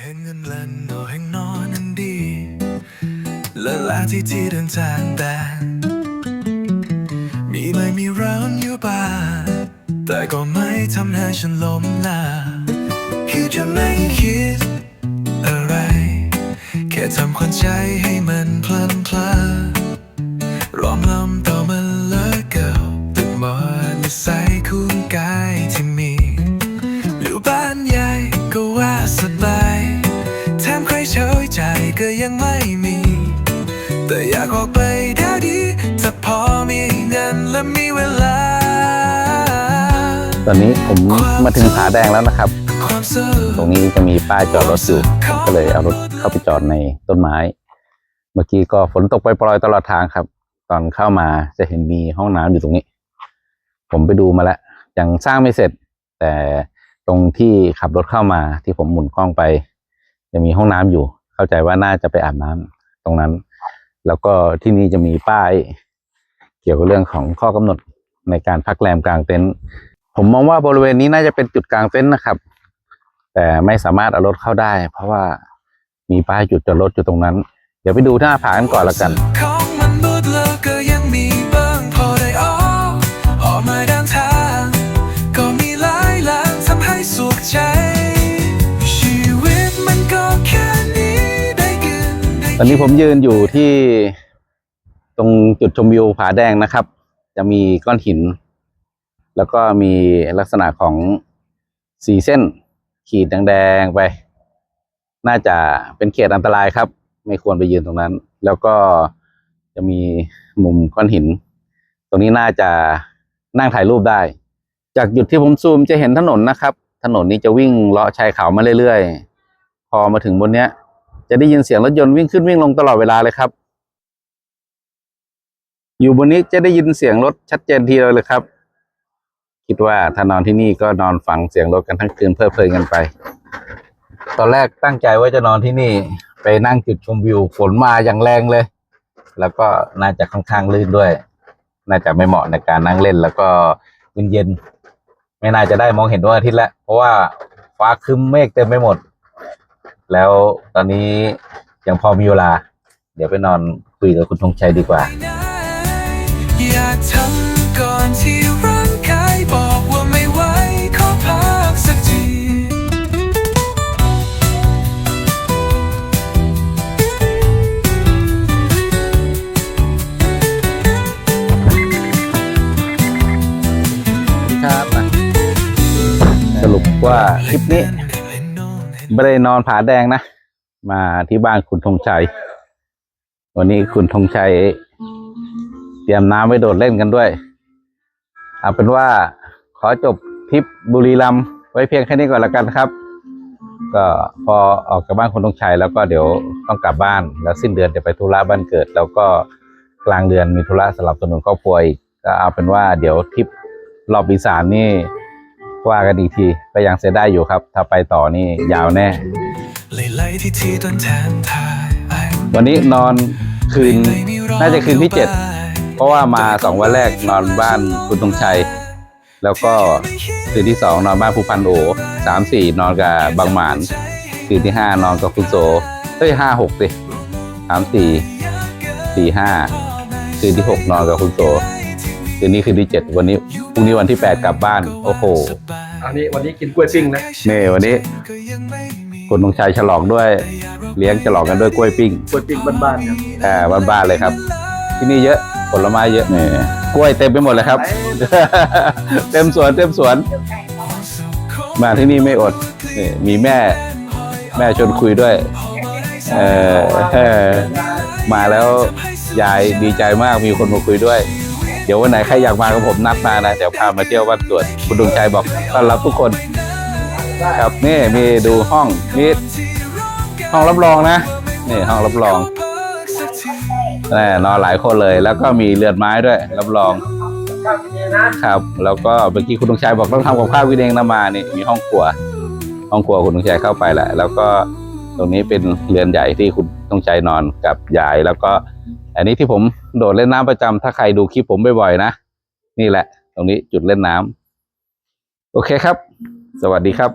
แห่งเงินเล่นโอแห่งนอนนั้นดีและลาที่ที่เดินทางแต่มีไม่มีร้อนอยู่บ้างแต่ก็ไม่ทำให้ฉันล้มลาคือจะไม่คิดอะไร แค่ทำความใจให้มันเพลินเพลิน และมีเวลา ตอนนี้ผมมาถึงผาแดงแล้วนะครับ ตรงนี้จะมีป้ายจอดรถอยู่ก็เลยเอารถเข้าไปจอดในต้นไม้ เมื่อกี้ก็ฝนตกไปปล่อยๆตลอดทางครับ ตอนเข้ามาจะเห็นมีห้องน้ำอยู่ตรงนี้ ผมไปดูมาแล้วยังสร้างไม่เสร็จ แต่ตรงที่ขับรถเข้ามาที่ผมหมุนกล้องไป จะมีห้องน้ำอยู่ เข้าใจว่าน่าจะไปอาบน้ำตรงนั้น แล้วก็ที่นี่จะมีป้าย กี่ยวกับเรื่องของข้อกำหนดในการพักแรมกลางเต็นท์ผมมองว่าบริเวณนี้น่าจะเป็นจุดกลางเต็นท์นะครับ แต่ไม่สามารถเอารถเข้าได้ เพราะว่ามีป้ายจุดจอดรถอยู่ตรงนั้น เดี๋ยวไปดูหน้าผากันก่อนละกันของมันมืดแล้วก็ยังมีบ้างพอได้ออกออกมาเดินทางก็มีหลายแรงทำให้สุขใจชีวิตมันก็แค่นี้ได้กินได้ตอนนี้ผมยืนอยู่ที่ ตรงจุดชมวิวผาแดงนะครับ จะมีก้อนหิน แล้วก็มีลักษณะของสีเส้น ขีดแดงๆไป น่าจะเป็นเขตอันตรายครับ ไม่ควรไปยืนตรงนั้น แล้วก็จะมีมุมก้อนหิน ตรงนี้น่าจะนั่งถ่ายรูปได้ จากจุดที่ผมซูมจะเห็นถนนนะครับ ถนนนี้จะวิ่งเลาะชายเขามาเรื่อยๆ พอมาถึงบนเนี้ย จะได้ยินเสียงรถยนต์วิ่งขึ้นวิ่งลงตลอดเวลาเลยครับ อยู่บนนี้จะได้ยินเสียงรถชัดเจนทีเดียวเลยครับ คิดว่าถ้านอนที่นี่ก็นอนฟังเสียงรถกันทั้งคืนเพลิดเพลินกันไป ตอนแรกตั้งใจว่าจะนอนที่นี่ ไปนั่งจุดชมวิวฝนมาอย่างแรงเลย แล้วก็น่าจะค่อนข้างลื่นด้วย น่าจะไม่เหมาะในการนั่งเล่น แล้วก็เย็นๆไม่น่าจะได้มองเห็นดวงอาทิตย์แล้วเพราะว่าฟ้าครึ้มเมฆเต็มไปหมด แล้วตอนนี้ยังพอมีเวลา เดี๋ยวไปนอนคุยกับคุณธงชัยดีกว่า ทำก่อนที่ร่างกายบอกว่าไม่ไหวขอพักสักที ครับสรุปว่าคลิปนี้ไม่ได้นอนผาแดงนะ มาที่บ้านคุณธงชัย วันนี้คุณธงชัย ตรียมน้ำไว้โดดเล่นกันด้วยเอาเป็นว่าขอจบทริปบุรีรัมย์ไว้เพียงแค่นี้ก่อนละกันครับ ก็พอออกจากบ้านคุณธงชัยแล้วก็เดี๋ยวต้องกลับบ้าน แล้วสิ้นเดือนจะไปธุระบ้านเกิด แล้วก็กลางเดือนมีธุระสลับสนุนครอบครัวอีกก็เอาเป็นว่าเดี๋ยวทริปรอบอีสานนี่ว่ากันอีกทีก็ยังเสียได้อยู่ครับ ถ้าไปต่อนี่ยาวแน่ไล่ๆที่ที่ต้นแทนทายวันนี้นอนคืนน่าจะคืนที่เจ็ด เพราะว่ามาสองวันแรกนอนบ้านคุณธงชัย แล้วก็คืนที่สองนอนบ้านผู้พันโอสามสี่นอนกับบางหมาน คืนที่ห้านอนกับคุณโซเฮ้ยห้าหกสิสามสี่สี่ห้าคืนที่หกนอนกับคุณโซคืนนี้คืนที่เจ็ดวันนี้พรุ่งนี้วันที่แปดกลับบ้าน โอ้โหอันนี้วันนี้กินกล้วยปิ้งนะนี่วันนี้คุณธงชัยฉลองด้วย เลี้ยงฉลองกันด้วยกล้วยปิ้งกล้วยปิ้งบ้านๆเนี่ยอ่าบ้านๆเลยครับ ที่นี่เยอะ ผลไม้เยอะนี่กล้วยเต็มไปหมดเลยครับ เต็มสวนเต็มสวน มาที่นี่ไม่อดนี่มีแม่ แม่ชวนคุยด้วยเออเออมาแล้วยายดีใจมากมีคนมาคุยด้วย เดี๋ยววันไหนใครอยากมากับผมนัดมานะเดี๋ยวพามาเที่ยวบ้านสวนคุณดวงชัยบอกต้อนรับทุกคน ครับนี่มีดูห้องนี่ห้องรับรองนะนี่ห้องรับรอง แน่นอนหลายคนเลย แล้วก็มีเรือนไม้ด้วยรับรองครับ แล้วก็เมื่อกี้คุณตงชัยบอกต้องทำกับข้าวกินเองนะมานี่มีห้องครัว ห้องครัวคุณตงชัยเข้าไปแหละแล้วก็ตรงนี้เป็นเรือนใหญ่ที่คุณตงชัยนอนกับยายแล้วก็ อันนี้ที่ผมโดดเล่นน้ำประจำถ้าใครดูคลิปผมบ่อยๆนะนี่แหละ ตรงนี้จุดเล่นน้ำโอเคครับ สวัสดีครับ